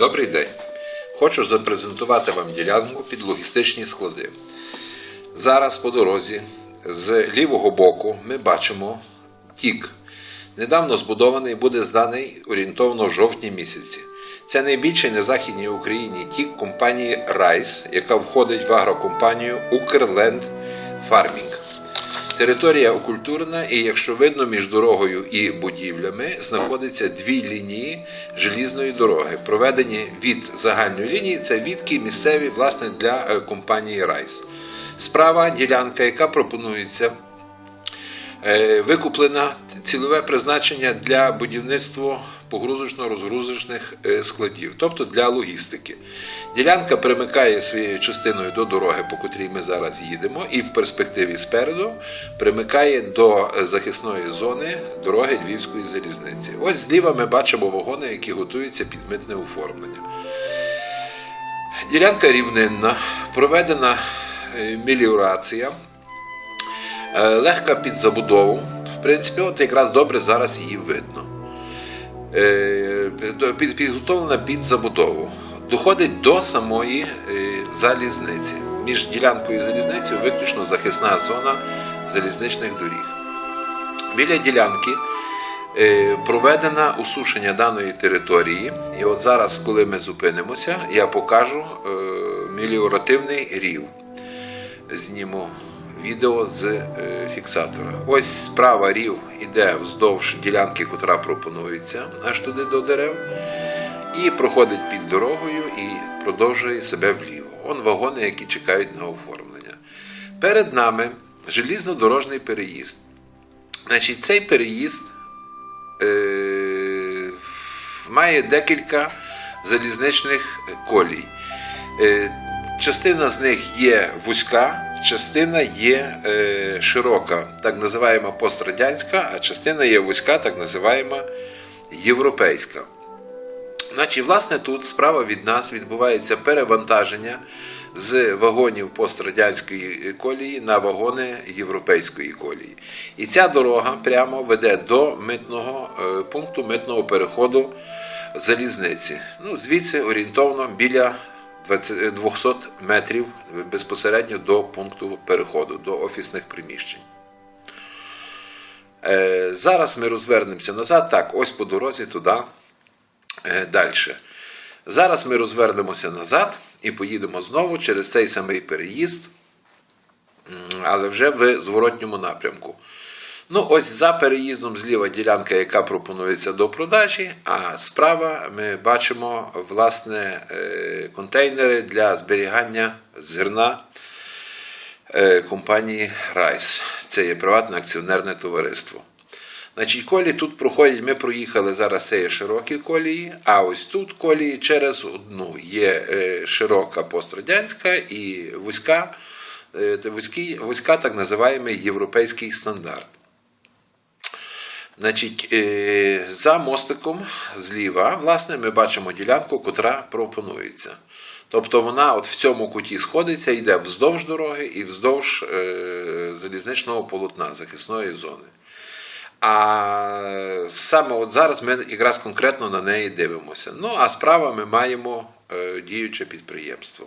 Добрий день. Хочу запрезентувати вам ділянку під логістичні склади. Зараз по дорозі з лівого боку ми бачимо тік. Недавно збудований буде зданий орієнтовно в жовтні місяці. Це найбільший на Західній Україні тік компанії Райс, яка входить в агрокомпанію Укрленд Фармінг. Територія окультурна, і якщо видно, між дорогою і будівлями знаходиться дві лінії желізної дороги, проведені від загальної лінії, це відки місцеві власне для е, компанії Райс. Справа ділянка, яка пропонується Е, викуплена цільове призначення для будівництва погрузочно-розгрузочних е, складів, тобто для логістики. Ділянка примикає своєю частиною до дороги, по котрій ми зараз їдемо, і в перспективі спереду примикає до е, захисної зони дороги Львівської залізниці. Ось зліва ми бачимо вагони, які готуються під митне оформлення. Ділянка рівнинна, проведена меліорація. Е, легка під забудову. В принципі, от якраз добре зараз її видно. Е, Підготовлена під забудову. Доходить до самої е, залізниці. Між ділянкою і залізницею виключно захисна зона залізничних доріг. Біля ділянки проведено усушення даної території. І от зараз, коли ми зупинимося, я покажу меліоративний рів. Зніму відео з е, фіксатора. Ось справа рів іде вздовж ділянки, котра пропонується аж туди до дерев, і проходить під дорогою і продовжує себе вліво. Он вагони, які чекають на оформлення. Перед нами желізнодорожний переїзд. Значить, цей переїзд е, має декілька залізничних колій. Е, Частина з них є вузька, частина є е, широка, так називаємо пострадянська, а частина є вузька, так називаємо європейська. Значить, власне, тут справа від нас відбувається перевантаження з вагонів пострадянської колії на вагони європейської колії. І ця дорога прямо веде до митного е, пункту митного переходу залізниці. Ну, звідси орієнтовно біля 20 200 метрів безпосередньо до пункту переходу, до офісних приміщень. Е, Зараз ми розвернемося назад. Так, ось по дорозі туди е, далі. Зараз ми розвернемося назад і поїдемо знову через цей самий переїзд, але вже в зворотньому напрямку. Ну, ось за переїздом зліва ділянка, яка пропонується до продажі, а справа ми бачимо власне е, контейнери для зберігання зерна е, компанії Райс. Це є приватне акціонерне товариство. Значить, колії тут проходять, ми проїхали зараз це є широкі колії, а ось тут колії через одну є е, широка пострадянська і вузька, вузький, вузька так називаємо європейський стандарт. Значить, е, за мостиком зліва, власне, ми бачимо ділянку, котра пропонується. Тобто вона от в цьому куті сходиться, йде вздовж дороги і вздовж е, залізничного полотна, захисної зони. А саме от зараз ми якраз конкретно на неї дивимося. Ну, а справа ми маємо е, діюче підприємство.